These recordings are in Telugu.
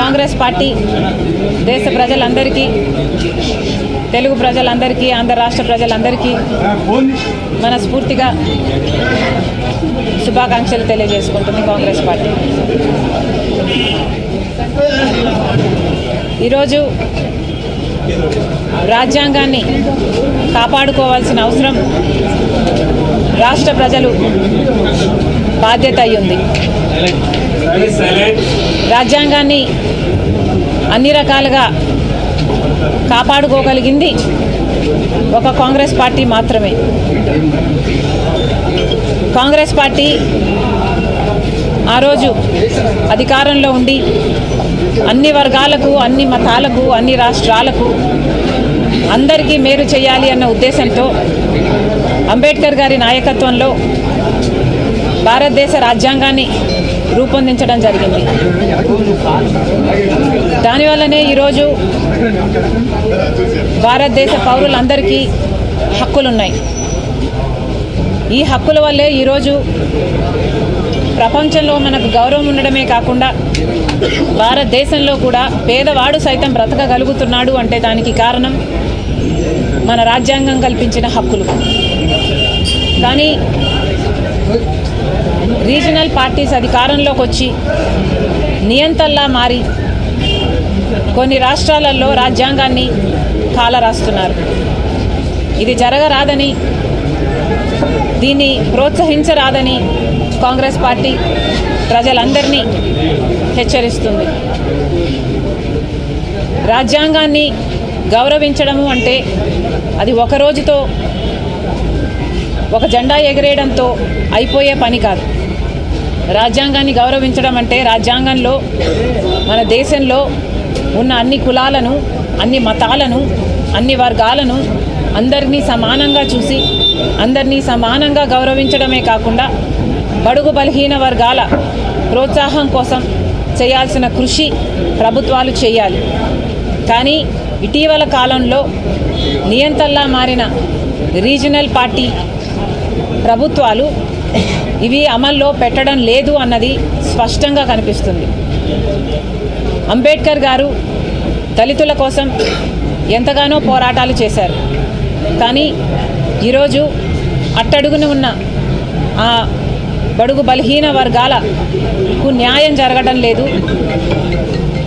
కాంగ్రెస్ పార్టీ దేశ ప్రజలందరికీ తెలుగు ప్రజలందరికీ ఆంధ్ర రాష్ట్ర ప్రజలందరికీ మనస్ఫూర్తిగా శుభాకాంక్షలు తెలియజేసుకుంటుంది కాంగ్రెస్ పార్టీ. ఈరోజు రాజ్యాంగాన్ని కాపాడుకోవాల్సిన అవసరం రాష్ట్ర ప్రజలు బాధ్యత అయ్యింది. రాజ్యాంగాన్ని అన్ని రకాలుగా కాపాడుకోగలిగింది ఒక కాంగ్రెస్ పార్టీ మాత్రమే. కాంగ్రెస్ పార్టీ ఆ రోజు అధికారంలో ఉండి అన్ని వర్గాలకు అన్ని మతాలకు అన్ని రాష్ట్రాలకు అందరికీ మేలు చేయాలి అన్న ఉద్దేశంతో అంబేద్కర్ గారి నాయకత్వంలో భారతదేశ రాజ్యాంగాన్ని రూపొందించడం జరిగింది. దానివల్లనే ఈరోజు భారతదేశ పౌరులందరికీ హక్కులున్నాయి. ఈ హక్కుల వల్లే ఈరోజు ప్రపంచంలో మనకు గౌరవం ఉండడమే కాకుండా భారతదేశంలో కూడా పేదవాడు సైతం బ్రతకగలుగుతున్నాడు అంటే దానికి కారణం మన రాజ్యాంగం కల్పించిన హక్కులు. కానీ రీజనల్ పార్టీస్ అధికారంలోకి వచ్చి నియంతల్లా మారి కొన్ని రాష్ట్రాలలో రాజ్యాంగాన్ని కాలరాస్తున్నారు. ఇది జరగరాదని దీన్ని ప్రోత్సహించరాదని కాంగ్రెస్ పార్టీ ప్రజలందరినీ హెచ్చరిస్తుంది. రాజ్యాంగాన్ని గౌరవించడము అంటే అది ఒక రోజుతో ఒక జెండా ఎగరేయడంతో అయిపోయే పని కాదు. రాజ్యాంగాన్ని గౌరవించడం అంటే రాజ్యాంగంలో మన దేశంలో ఉన్న అన్ని కులాలను అన్ని మతాలను అన్ని వర్గాలను అందరినీ సమానంగా చూసి అందరినీ సమానంగా గౌరవించడమే కాకుండా బడుగు బలహీన వర్గాల ప్రోత్సాహం కోసం చేయాల్సిన కృషి ప్రభుత్వాలు చేయాలి. కానీ ఇటీవల కాలంలో నియంతల్లా మారిన రీజనల్ పార్టీ ప్రభుత్వాలు ఇవి అమల్లో పెట్టడం లేదు అన్నది స్పష్టంగా కనిపిస్తుంది. అంబేద్కర్ గారు దళితుల కోసం ఎంతగానో పోరాటాలు చేశారు. కానీ ఈరోజు అట్టడుగున ఉన్న ఆ బడుగు బలహీన వర్గాలకు న్యాయం జరగడం లేదు.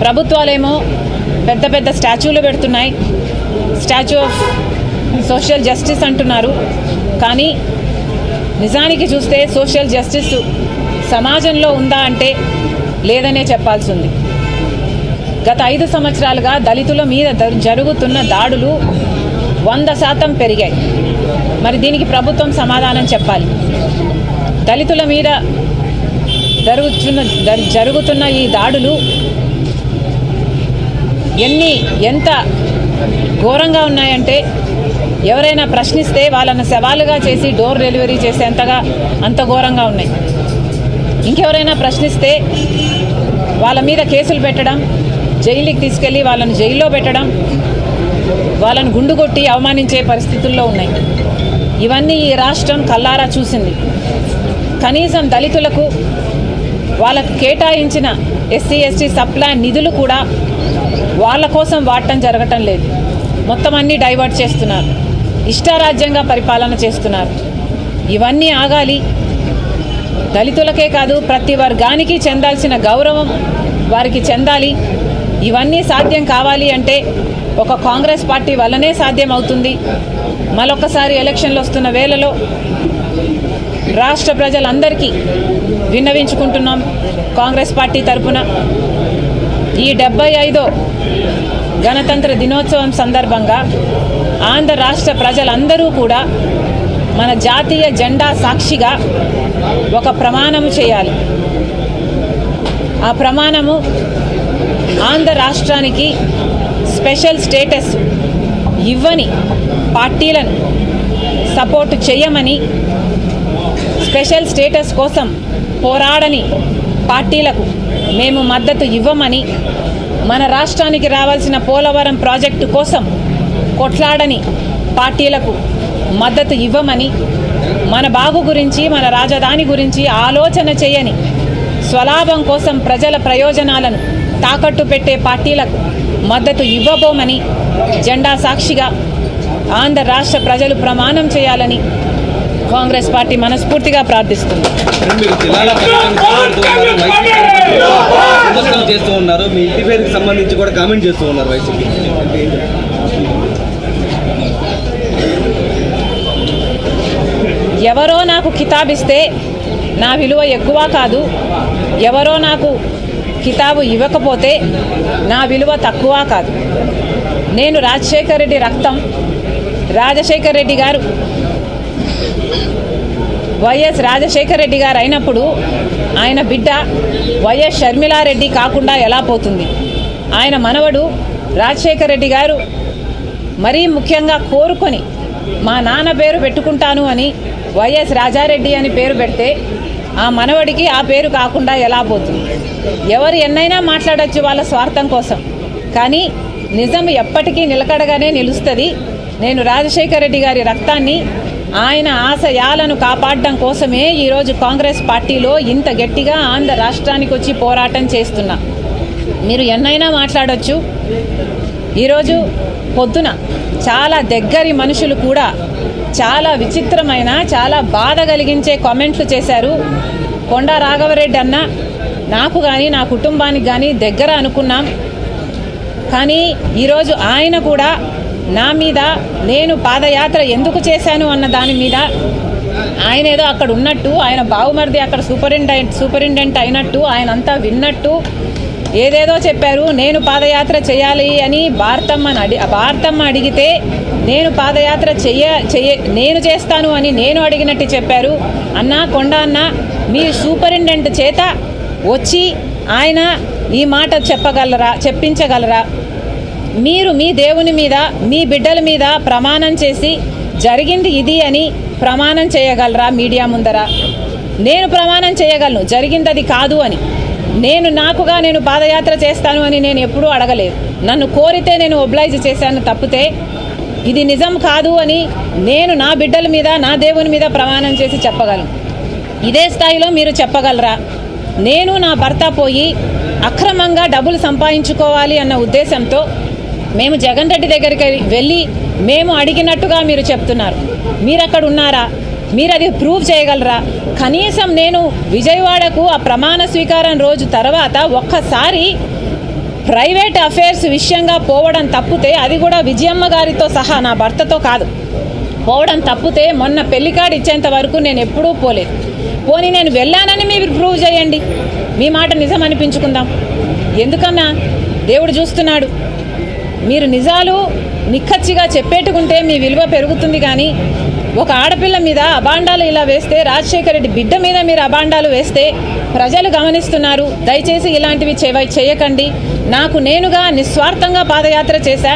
ప్రభుత్వాలేమో పెద్ద పెద్ద స్టాచ్యూలు పెడుతున్నాయి. స్టాచ్యూ ఆఫ్ సోషల్ జస్టిస్ అంటున్నారు. కానీ నిజానికి చూస్తే సోషల్ జస్టిస్ సమాజంలో ఉందా అంటే లేదనే చెప్పాల్సి ఉంది గత ఐదు సంవత్సరాలుగా దళితుల మీద జరుగుతున్న దాడులు వంద శాతం పెరిగాయి. మరి దీనికి ప్రభుత్వం సమాధానం చెప్పాలి. దళితుల మీద జరుగుతున్న జరుగుతున్న ఈ దాడులు ఎన్ని ఎంత ఘోరంగా ఉన్నాయంటే ఎవరైనా ప్రశ్నిస్తే వాళ్ళని సవాలుగా చేసి డోర్ డెలివరీ చేసేంతగా అంత ఘోరంగా ఉన్నాయి. ఇంకెవరైనా ప్రశ్నిస్తే వాళ్ళ మీద కేసులు పెట్టడం జైలుకి తీసుకెళ్ళి వాళ్ళను జైల్లో పెట్టడం వాళ్ళని గుండు కొట్టి అవమానించే పరిస్థితుల్లో ఉన్నాయి. ఇవన్నీ ఈ రాష్ట్రం కల్లారా చూసింది. కనీసం దళితులకు వాళ్ళకు కేటాయించిన ఎస్సీ ఎస్టీ సప్లా నిధులు కూడా వాళ్ళ కోసం వాడటం జరగటం లేదు. మొత్తం అన్నీ డైవర్ట్ చేస్తున్నారు. ఇష్టారాజ్యంగా పరిపాలన చేస్తున్నారు. ఇవన్నీ ఆగాలి. దళితులకే కాదు ప్రతి వర్గానికి చెందాల్సిన గౌరవం వారికి చెందాలి. ఇవన్నీ సాధ్యం కావాలి అంటే ఒక కాంగ్రెస్ పార్టీ వల్లనే సాధ్యం అవుతుంది మరొకసారి ఎలక్షన్లు వస్తున్న వేళలో రాష్ట్ర ప్రజలందరికీ విన్నవించుకుంటున్నాం కాంగ్రెస్ పార్టీ తరపున. ఈ డెబ్బై ఐదో గణతంత్ర దినోత్సవం సందర్భంగా ఆంధ్ర రాష్ట్ర ప్రజలందరూ కూడా మన జాతీయ జెండా సాక్షిగా ఒక ప్రమాణము చేయాలి. ఆ ప్రమాణము ఆంధ్ర రాష్ట్రానికి స్పెషల్ స్టేటస్ ఇవ్వని పార్టీలను సపోర్ట్ చేయమని స్పెషల్ స్టేటస్ కోసం పోరాడని పార్టీలకు మేము మద్దతు ఇవ్వమని మన రాష్ట్రానికి రావాల్సిన పోలవరం ప్రాజెక్టు కోసం కొట్లాడని పార్టీలకు మద్దతు ఇవ్వమని మన బాగు గురించి మన రాజధాని గురించి ఆలోచన చేయని స్వలాభం కోసం ప్రజల ప్రయోజనాలను తాకట్టు పెట్టే పార్టీలకు మద్దతు ఇవ్వబోమని జెండా సాక్షిగా ఆంధ్ర రాష్ట్ర ప్రజలు ప్రమాణం చేయాలని కాంగ్రెస్ పార్టీ మనస్ఫూర్తిగా ప్రార్థిస్తుంది. చేస్తూ ఉన్నారు. మీ ఇంటి పేరుకి సంబంధించి కూడా కామెంట్ చేస్తూ ఉన్నారు వైసీపీ అంటే ఏంటి? ఎవరో నాకు కితాబిస్తే నా విలువ ఎక్కువ కాదు. ఎవరో నాకు కితాబు ఇవ్వకపోతే నా విలువ తక్కువ కాదు. నేను రాజశేఖర్ రెడ్డి రక్తం. రాజశేఖర్ రెడ్డి గారు వైఎస్ రాజశేఖర్ రెడ్డి గారు అయినప్పుడు ఆయన బిడ్డ వైఎస్ షర్మిలారెడ్డి కాకుండా ఎలా పోతుంది? ఆయన మనవడు రాజశేఖర్ రెడ్డి గారు మరీ ముఖ్యంగా కోరుకొని మా నాన్న పేరు పెట్టుకుంటాను అని వైఎస్ రాజారెడ్డి అని పేరు పెడితే ఆ మనవడికి ఆ పేరు కాకుండా ఎలా పోతుంది? ఎవరు ఎన్నైనా మాట్లాడచ్చు వాళ్ళ స్వార్థం కోసం. కానీ నిజం ఎప్పటికీ నిలకడగానే నిలుస్తుంది. నేను రాజశేఖర రెడ్డి గారి రక్తాన్ని ఆయన ఆశయాలను కాపాడడం కోసమే ఈరోజు కాంగ్రెస్ పార్టీలో ఇంత గట్టిగా ఆంధ్ర రాష్ట్రానికి వచ్చి పోరాటం చేస్తున్నా. మీరు ఎన్నైనా మాట్లాడచ్చు. ఈరోజు పొద్దున చాలా దగ్గరి మనుషులు కూడా చాలా విచిత్రమైన చాలా బాధ కలిగించే కామెంట్లు చేశారు. కొండ రాఘవరెడ్డి అన్న నాకు కానీ నా కుటుంబానికి కానీ దగ్గర అనుకున్నాం. కానీ ఈరోజు ఆయన కూడా నా మీద నేను పాదయాత్ర ఎందుకు చేశాను అన్న దాని మీద ఆయన ఏదో అక్కడ ఉన్నట్టు ఆయన బావుమరిది అక్కడ సూపరింటెండెంట్ సూపరింటెండెంట్ అయినట్టు ఆయన అంతా విన్నట్టు ఏదేదో చెప్పారు నేను పాదయాత్ర చేయాలి అని భారతమ్మని అడి భారతమ్మ అడిగితే నేను పాదయాత్ర చెయ్య చెయ్య నేను చేస్తాను అని నేను అడిగినట్టు చెప్పారు. అన్న కొండ అన్న మీ సూపరింటెండెంట్ చేత వచ్చి ఆయన ఈ మాట చెప్పగలరా చెప్పించగలరా? మీరు మీ దేవుని మీద మీ బిడ్డల మీద ప్రమాణం చేసి జరిగింది ఇది అని ప్రమాణం చేయగలరా మీడియా ముందర? నేను ప్రమాణం చేయగలను జరిగింది అది కాదు అని. నేను నాకుగా నేను పాదయాత్ర చేస్తాను అని నేను ఎప్పుడూ అడగలేదు. నన్ను కోరితే నేను ఒబ్లైజ్ చేశాను తప్పితే ఇది నిజం కాదు అని నేను నా బిడ్డల మీద నా దేవుని మీద ప్రమాణం చేసి చెప్పగలను. ఇదే స్థాయిలో మీరు చెప్పగలరా? నేను నా భర్త పోయి అక్రమంగా డబ్బులు సంపాదించుకోవాలి అన్న ఉద్దేశంతో మేము జగన్ రెడ్డి దగ్గరికి వెళ్ళి మేము అడిగినట్టుగా మీరు చెప్తున్నారు. మీరు అక్కడ ఉన్నారా? మీరు అది ప్రూవ్ చేయగలరా? కనీసం నేను విజయవాడకు ఆ ప్రమాణ స్వీకారం రోజు తర్వాత ఒక్కసారి ప్రైవేట్ అఫైర్స్ విషయంగా పోవడం తప్పితే అది కూడా విజయమ్మ గారితో సహా నా భర్తతో కాదు. పోవడం తప్పితే మొన్న పెళ్ళి కార్డు ఇచ్చేంత వరకు నేను ఎప్పుడూ పోలేదు. పోనీ నేను వెళ్ళానని మీరు ప్రూవ్ చేయండి. మీ మాట నిజం అనిపించుకుందాం. ఎందుకన్నా? దేవుడు చూస్తున్నాడు. మీరు నిజాలు నిక్కచ్చిగా చెప్పేట్టుకుంటే మీ విలువ పెరుగుతుంది కానీ ఒక ఆడపిల్ల మీద అబాండాలు ఇలా వేస్తే రాజశేఖర రెడ్డి బిడ్డ మీద మీరు అబాండాలు వేస్తే ప్రజలు గమనిస్తున్నారు. దయచేసి ఇలాంటివి చేయకండి. నాకు నేనుగా నిస్వార్థంగా పాదయాత్ర చేశా.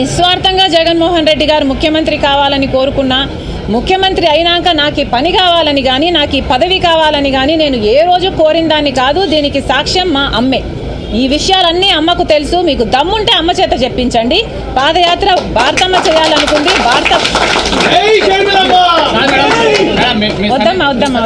నిస్వార్థంగా జగన్మోహన్ రెడ్డి గారు ముఖ్యమంత్రి కావాలని కోరుకున్నా ముఖ్యమంత్రి అయినాక నాకు ఈ పని కావాలని కానీ నాకు ఈ పదవి కావాలని కానీ నేను ఏ రోజు కోరిన దాన్ని కాదు దీనికి సాక్ష్యం మా అమ్మే. ఈ విషయాలన్నీ అమ్మకు తెలుసు. మీకు దమ్ముంటే అమ్మ చేత చెప్పించండి. పాదయాత్ర భారతమ్మ చేయాలనుకుంది. భారత వద్దమ్మా వద్దమ్మా.